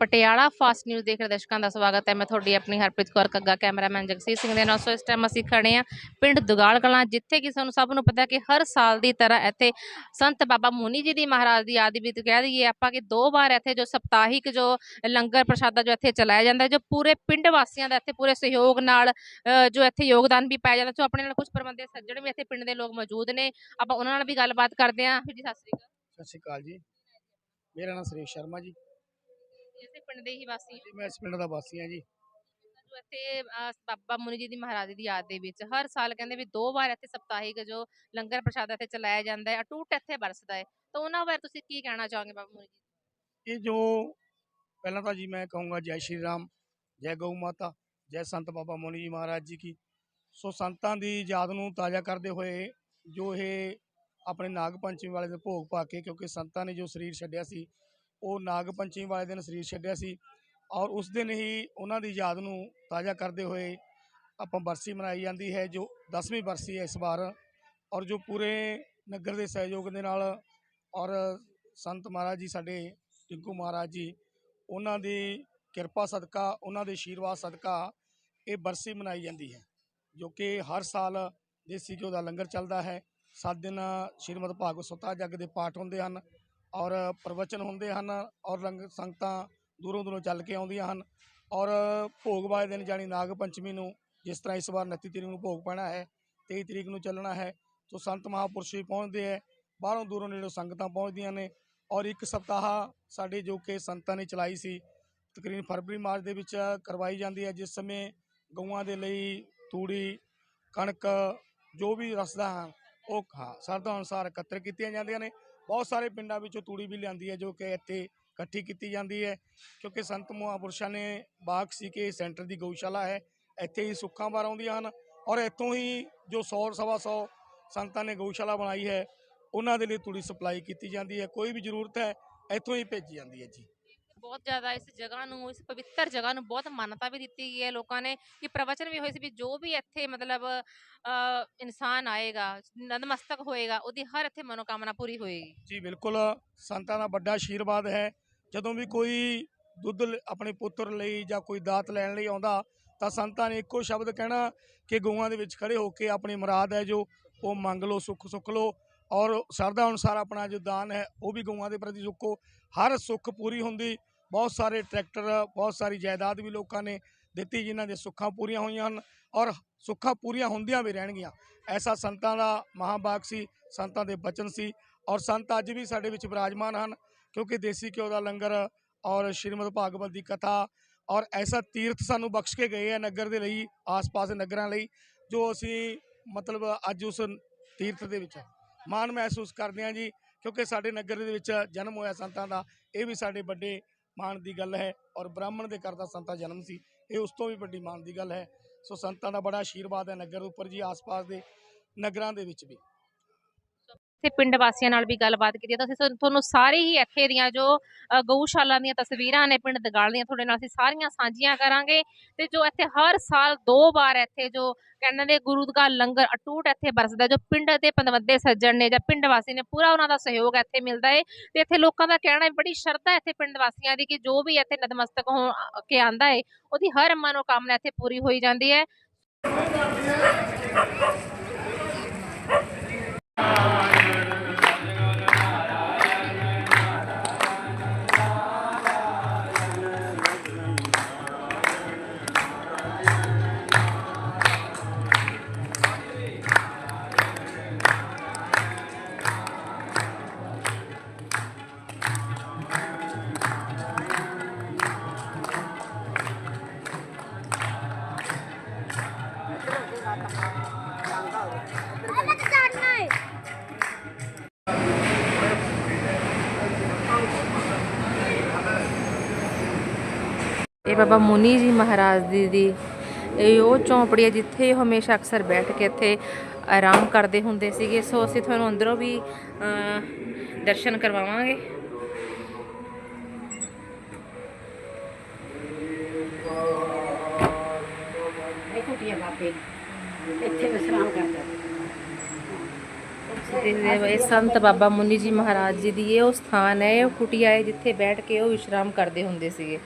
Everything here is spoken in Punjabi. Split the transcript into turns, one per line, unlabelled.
ਪਟਿਆਲਾ ਫਾਸਟ ਨਿਊਜ਼ ਦੇਖ ਰਹੇ ਦਰਸ਼ਕਾਂ ਦਾ ਸਵਾਗਤ ਹੈ। ਮੈਂ ਤੁਹਾਡੀ ਆਪਣੀ ਹਰਪ੍ਰੀਤ ਕੌਰ ਕੱਗਾ, ਕੈਮਰਾਮੈਨ ਜਗਸੀਰ ਸਿੰਘ ਦੇ ਨਾਲ। ਸੋ, ਇਸ ਟਾਈਮ ਅਸੀਂ ਖੜੇ ਆ ਪਿੰਡ ਦੁਗਾਲ ਕਲਾਂ, ਜਿੱਥੇ ਕਿ ਸਾਨੂੰ ਸਭ ਨੂੰ ਪਤਾ ਕਿ ਹਰ ਸਾਲ ਦੀ ਤਰ੍ਹਾਂ ਇੱਥੇ ਸੰਤ ਬਾਬਾ ਮੁਨੀ ਜੀ ਦੀ ਮਹਾਰਾਜ ਦੀ ਯਾਦ ਵਿੱਚ ਕਹਿ ਦਈਏ ਆਪਾਂ ਕਿ ਦੋ ਵਾਰ ਇੱਥੇ ਜੋ ਸਪਤਾਹਿਕ ਜੋ ਲੰਗਰ ਪ੍ਰਸ਼ਾਦਾ ਜੋ ਇੱਥੇ ਚਲਾਇਆ ਜਾਂਦਾ ਜੋ ਪੂਰੇ ਪਿੰਡ ਵਾਸੀਆਂ ਦਾ ਇੱਥੇ ਪੂਰੇ ਸਹਿਯੋਗ ਨਾਲ ਜੋ ਇੱਥੇ ਯੋਗਦਾਨ ਵੀ ਪਾਇਆ ਜਾਂਦਾ ਸੋ ਆਪਣੇ ਨਾਲ ਕੁਝ ਪ੍ਰਬੰਧਕ ਸੱਜਣ ਵੀ ਇੱਥੇ ਪਿੰਡ ਦੇ ਲੋਕ ਮੌਜੂਦ ਨੇ। ਆਪਾਂ ਉਹਨਾਂ ਨਾਲ ਵੀ ਗੱਲਬਾਤ ਕਰਦੇ ਹਾਂ। ਜੀ, ਸਤਿ ਸ੍ਰੀ ਅਕਾਲ।
ਸਤਿ ਸ਼੍ਰੀ ਅਕਾਲ ਜੀ। ਮੇਰਾ ਨਾਮ ਸੁਰੇਸ਼ ਸ਼ਰਮਾ ਜੀ।
ਇਸੇ ਪਿੰਡ ਦੇ ਹੀ ਵਾਸੀ ਹੋ।
ਜੀ ਮੈਂ ਇਸ ਪਿੰਡ ਦਾ ਵਾਸੀ ਹਾਂ ਜੀ।
ਜੋ ਇੱਥੇ ਅਹ, ਬਾਬਾ ਮੁਨੀ ਜੀ ਦੀ ਮਹਾਰਾਜ ਦੀ ਯਾਦ ਦੇ ਵਿੱਚ ਹਰ ਸਾਲ ਕਹਿੰਦੇ ਵੀ ਦੋ ਵਾਰ ਇੱਥੇ ਸਪਤਾਹਿਕ ਜੋ ਲੰਗਰ ਪ੍ਰਸ਼ਾਦ ਇੱਥੇ ਚਲਾਇਆ ਜਾਂਦਾ ਹੈ ਅਟੂਟ ਇੱਥੇ ਵਰਸਦਾ ਹੈ। ਤਾਂ ਉਹਨਾਂ ਬਾਰੇ ਤੁਸੀਂ ਕੀ ਕਹਿਣਾ ਚਾਹੋਗੇ ਬਾਬਾ ਮੁਨੀ ਜੀ?
ਇਹ ਜੋ ਪਹਿਲਾਂ ਤਾਂ ਜੀ ਮੈਂ ਕਹੂੰਗਾ ਜੈ ਸ਼੍ਰੀ ਰਾਮ ਜੈ ਗਊ ਮਾਤਾ ਜੈ ਸੰਤ ਬਾਬਾ ਮੋਨੀ ਜੀ ਮਹਾਰਾਜ ਜੀ ਕੀ। ਸੋ ਸੰਤਾਂ ਦੀ ਯਾਦ ਨੂੰ ਤਾਜ਼ਾ ਕਰਦੇ ਹੋਏ ਜੋ ਇਹ ਆਪਣੇ ਨਾਗ ਪੰਚਮੀ ਵਾਲੇ ਦਿਨ ਭੋਗ ਪਾ ਕੇ ਕਿਉਂਕਿ ਸੰਤਾਂ ਨੇ ਜੋ ਸਰੀਰ ਛੱਡਿਆ ਸੀ ਉਹ ਨਾਗ ਪੰਚਮੀ ਵਾਲੇ ਦਿਨ ਸਰੀਰ ਛੱਡਿਆ ਸੀ ਔਰ ਉਸ ਦਿਨ ਹੀ ਉਹਨਾਂ ਦੀ ਯਾਦ ਨੂੰ ਤਾਜ਼ਾ ਕਰਦੇ ਹੋਏ ਆਪਾਂ ਬਰਸੀ ਮਨਾਈ ਜਾਂਦੀ ਹੈ, ਜੋ 10ਵੀਂ ਬਰਸੀ ਹੈ ਇਸ ਵਾਰ ਔਰ ਜੋ ਪੂਰੇ ਨਗਰ ਦੇ ਸਹਿਯੋਗ ਦੇ ਨਾਲ ਔਰ ਸੰਤ ਮਹਾਰਾਜ ਜੀ ਸਾਡੇ ਟਿੰਕੂ ਮਹਾਰਾਜ ਜੀ, ਉਹਨਾਂ ਦੀ ਕਿਰਪਾ ਸਦਕਾ, ਉਹਨਾਂ ਦੇ ਆਸ਼ੀਰਵਾਦ ਸਦਕਾ ਇਹ ਬਰਸੀ ਮਨਾਈ ਜਾਂਦੀ ਹੈ, ਜੋ ਕਿ ਹਰ ਸਾਲ ਦੇਸੀ ਘਿਓ ਦਾ ਲੰਗਰ ਚੱਲਦਾ ਹੈ, ਸੱਤ ਦਿਨ ਸ਼੍ਰੀਮਦ ਭਾਗਵਤ ਸੁਤਾ ਜੱਗ ਦੇ ਪਾਠ ਹੁੰਦੇ ਹਨ ਔਰ ਪ੍ਰਵਚਨ ਹੁੰਦੇ ਹਨ ਔਰ ਲੰਗ ਸੰਗਤਾਂ ਦੂਰੋਂ ਦੂਰੋਂ ਚੱਲ ਕੇ ਆਉਂਦੀਆਂ ਹਨ ਔਰ ਭੋਗ ਵਾਲੇ ਦਿਨ ਜਾਣੀ ਨਾਗ ਪੰਚਮੀ ਨੂੰ ਜਿਸ ਤਰ੍ਹਾਂ ਇਸ ਵਾਰ 29 ਤਰੀਕ ਨੂੰ ਭੋਗ ਪੈਣਾ ਹੈ, ਤੇਈ ਤਰੀਕ ਨੂੰ ਚੱਲਣਾ ਹੈ ਸੋ ਸੰਤ ਮਹਾਪੁਰਸ਼ ਵੀ ਪਹੁੰਚਦੇ ਹੈ, ਬਾਹਰੋਂ ਦੂਰੋਂ ਨੇੜੋਂ ਸੰਗਤਾਂ ਪਹੁੰਚਦੀਆਂ ਨੇ ਔਰ ਇੱਕ ਸਪਤਾਹ ਸਾਡੇ ਜੋ ਕਿ ਸੰਤਾਂ ਨੇ ਚਲਾਈ ਸੀ, ਤਕਰੀਬਨ ਫਰਵਰੀ ਮਾਰਚ ਦੇ ਵਿੱਚ ਕਰਵਾਈ ਜਾਂਦੀ ਹੈ, ਜਿਸ ਸਮੇਂ ਗਊਆਂ ਦੇ ਲਈ ਤੂੜੀ, ਕਣਕ, ਜੋ ਵੀ ਰਸਦਾ ਹਨ ਉਹ ਹਾਂ ਸਰਦਾ ਅਨੁਸਾਰ ਇਕੱਤਰ ਕੀਤੀਆਂ ਜਾਂਦੀਆਂ ਨੇ ਬਹੁਤ ਸਾਰੇ ਪਿੰਡਾਂ ਵਿੱਚੋਂ ਤੂੜੀ ਵੀ ਲਿਆਂਦੀ ਹੈ ਜੋ ਕਿ ਇੱਥੇ ਇਕੱਠੀ ਕੀਤੀ ਜਾਂਦੀ ਹੈ, ਕਿਉਂਕਿ ਸੰਤ ਮਹਾਂਪੁਰਸ਼ਾਂ ਨੇ ਬਾਗ ਸੀ ਕਿ ਸੈਂਟਰ ਦੀ ਗਊਸ਼ਾਲਾ ਹੈ, ਇੱਥੇ ਹੀ ਸੁੱਖਾਂ ਬਾਰ ਆਉਂਦੀਆਂ ਹਨ ਔਰ ਇੱਥੋਂ ਹੀ ਜੋ 100 ਸਵਾ 100 ਸੰਤਾਂ ਨੇ ਗਊਸ਼ਾਲਾ ਬਣਾਈ ਹੈ, ਉਹਨਾਂ ਦੇ ਲਈ ਤੂੜੀ ਸਪਲਾਈ ਕੀਤੀ ਜਾਂਦੀ ਹੈ, ਕੋਈ ਵੀ ਜ਼ਰੂਰਤ ਹੈ ਇੱਥੋਂ ਹੀ ਭੇਜੀ ਜਾਂਦੀ ਹੈ ਜੀ।
ਬਹੁਤ ਜ਼ਿਆਦਾ ਇਸ ਜਗ੍ਹਾ ਨੂੰ, ਇਸ ਪਵਿੱਤਰ ਜਗ੍ਹਾ ਨੂੰ ਬਹੁਤ ਮਾਨਤਾ ਵੀ ਦਿੱਤੀ ਗਈ ਹੈ ਲੋਕਾਂ ਨੇ ਕਿ ਪ੍ਰਵਚਨ ਵੀ ਹੋਏ ਸੀ ਵੀ ਜੋ ਵੀ ਇੱਥੇ ਮਤਲਬ ਇਨਸਾਨ ਆਏਗਾ, ਨਤਮਸਤਕ ਹੋਏਗਾ, ਉਹਦੀ ਹਰ ਇੱਥੇ ਮਨੋਕਾਮਨਾ ਪੂਰੀ ਹੋਏਗੀ।
ਜੀ ਬਿਲਕੁਲ, ਸੰਤਾਂ ਦਾ ਵੱਡਾ ਆਸ਼ੀਰਵਾਦ ਹੈ। ਜਦੋਂ ਵੀ ਕੋਈ ਦੁੱਧ ਆਪਣੇ ਪੁੱਤਰ ਲਈ ਜਾਂ ਕੋਈ ਦਾਤ ਲੈਣ ਲਈ ਆਉਂਦਾ, ਤਾਂ ਸੰਤਾਂ ਨੇ ਇੱਕੋ ਸ਼ਬਦ ਕਹਿਣਾ ਕਿ ਗਊਆਂ ਦੇ ਵਿੱਚ ਖੜੇ ਹੋ ਕੇ ਆਪਣੀ ਮੁਰਾਦ ਹੈ ਜੋ ਉਹ ਮੰਗ ਲਓ, ਸੁੱਖ ਸੁੱਖ ਲਓ ਔਰ ਸਰਦਾ ਅਨੁਸਾਰ ਆਪਣਾ ਜੋ ਦਾਨ ਹੈ, ਉਹ ਵੀ ਗਊਆਂ ਦੇ ਪ੍ਰਤੀ ਸੁੱਖੋ ਹਰ ਸੁੱਖ ਪੂਰੀ ਹੁੰਦੀ ਬਹੁਤ ਸਾਰੇ ਟਰੈਕਟਰ, ਬਹੁਤ ਸਾਰੀ ਜਾਇਦਾਦ ਵੀ ਲੋਕਾਂ ਨੇ ਦਿੱਤੀ ਜਿਨ੍ਹਾਂ ਦੇ ਸੁੱਖਾਂ ਪੂਰੀਆਂ ਹੋਈਆਂ ਹਨ ਔਰ ਸੁੱਖਾਂ ਪੂਰੀਆਂ ਹੁੰਦੀਆਂ ਵੀ ਰਹਿਣਗੀਆਂ। ਐਸਾ ਸੰਤਾਂ ਦਾ ਮਹਾਂਬਾਗ ਸੀ, ਸੰਤਾਂ ਦੇ ਬਚਨ ਸੀ ਔਰ ਸੰਤ ਅੱਜ ਵੀ ਸਾਡੇ ਵਿੱਚ ਵਿਰਾਜਮਾਨ ਹਨ ਕਿਉਂਕਿ ਦੇਸੀ ਘਿਓ ਦਾ ਲੰਗਰ ਔਰ ਸ਼੍ਰੀਮਦ ਭਾਗਵਤ ਦੀ ਕਥਾ ਔਰ ਐਸਾ ਤੀਰਥ ਸਾਨੂੰ ਬਖਸ਼ ਕੇ ਗਏ ਆ ਨਗਰ ਦੇ ਲਈ, ਆਸ-ਪਾਸ ਨਗਰਾਂ ਲਈ ਜੋ ਅਸੀਂ ਮਤਲਬ ਅੱਜ ਉਸ ਤੀਰਥ ਦੇ ਵਿੱਚ ਮਾਣ ਮਹਿਸੂਸ ਕਰਦੇ ਹਾਂ ਜੀ ਕਿਉਂਕਿ ਸਾਡੇ ਨਗਰ ਦੇ ਵਿੱਚ ਜਨਮ ਹੋਇਆ ਸੰਤਾਂ ਦਾ, ਇਹ ਵੀ ਸਾਡੇ ਵੱਡੇ ਮਾਣ ਦੀ ਗੱਲ ਹੈ ਔਰ ਬ੍ਰਾਹਮਣ ਦੇ ਘਰ ਦਾ ਸੰਤਾਂ ਜਨਮ ਸੀ, ਇਹ ਉਸ ਤੋਂ ਵੀ ਵੱਡੀ ਮਾਣ ਦੀ ਗੱਲ ਹੈ। ਸੋ ਸੰਤਾਂ ਦਾ ਬੜਾ ਆਸ਼ੀਰਵਾਦ ਹੈ ਨਗਰ ਉੱਪਰ ਜੀ, ਆਸ-ਪਾਸ ਦੇ ਨਗਰਾਂ ਦੇ ਵਿੱਚ ਵੀ।
ਤੇ ਪਿੰਡ ਵਾਸੀਆਂ ਨਾਲ ਵੀ ਗੱਲਬਾਤ ਕੀਤੀ ਤਾਂ ਅਸੀਂ ਤੁਹਾਨੂੰ- ਤੁਹਾਨੂੰ ਸਾਰੇ ਹੀ ਇੱਥੇ ਦੀਆਂ ਜੋ ਅ, ਗਊਸ਼ਾਲਾ ਦੀਆਂ ਤਸਵੀਰਾਂ ਨੇ ਪਿੰਡ ਦਗਾਲ ਦੀਆਂ ਤੁਹਾਡੇ ਨਾਲ ਅਸੀਂ ਸਾਰੀਆਂ ਸਾਂਝੀਆਂ ਕਰਾਂਗੇ। ਤੇ ਜੋ ਇੱਥੇ ਹਰ ਸਾਲ ਦੋ ਵਾਰ ਇੱਥੇ ਜੋ ਕਹਿੰਦੇ ਨੇ ਗੁਰੂ ਦਾ ਲੰਗਰ ਅਟੂਟ ਇੱਥੇ ਬਰਸਦਾ ਜੋ ਪਿੰਡ ਦੇ ਪੰਦਵੰਦੇ ਸੱਜਣ ਨੇ ਜਾਂ ਪਿੰਡ ਵਾਸੀ ਨੇ ਪੂਰਾ ਉਹਨਾਂ ਦਾ ਸਹਿਯੋਗ ਇੱਥੇ ਮਿਲਦਾ ਹੈ। ਤੇ ਇੱਥੇ ਲੋਕਾਂ ਦਾ ਕਹਿਣਾ ਹੈ ਬੜੀ ਸ਼ਰਧਾ ਹੈ ਇੱਥੇ ਪਿੰਡ ਵਾਸੀਆਂ ਦੀ ਕਿ ਜੋ ਵੀ ਇੱਥੇ ਨਤਮਸਤਕ ਹੋ ਕੇ ਆਂਦਾ ਹੈ ਉਹਦੀ ਹਰ ਮਨੋਕਾਮਨਾ ਇੱਥੇ ਪੂਰੀ ਹੋਈ ਜਾਂਦੀ ਹੈ। ਇਹ ਬਾਬਾ ਮੁਨੀ ਜੀ ਮਹਾਰਾਜ ਦੀ ਦੀ, ਇਹ ਉਹ ਚੌਂਪੜੀ ਹੈ ਜਿੱਥੇ ਹਮੇਸ਼ਾ ਅਕਸਰ ਬੈਠ ਕੇ ਇੱਥੇ ਆਰਾਮ ਕਰਦੇ ਹੁੰਦੇ ਸੀਗੇ। ਸੋ ਅਸੀਂ ਤੁਹਾਨੂੰ ਅੰਦਰੋਂ ਵੀ ਦਰਸ਼ਨ ਕਰਵਾਵਾਂਗੇ।
ਇਹ ਕੁਟੀਆ ਬਾਬੇ। ਇੱਥੇ ਵਿਸ਼ਰਾਮ ਕਰਦਾ।
ਇਹ ਸੰਤ ਬਾਬਾ ਮੁੰਨੀ ਜੀ ਮਹਾਰਾਜ ਜੀ ਦੀ ਇਹ ਉਹ ਸਥਾਨ ਹੈ ਉਹ ਕੁਟੀਆ ਹੈ ਜਿੱਥੇ ਬੈਠ ਕੇ ਉਹ ਵਿਸ਼ਰਾਮ ਕਰਦੇ ਹੁੰਦੇ ਸੀਗੇ।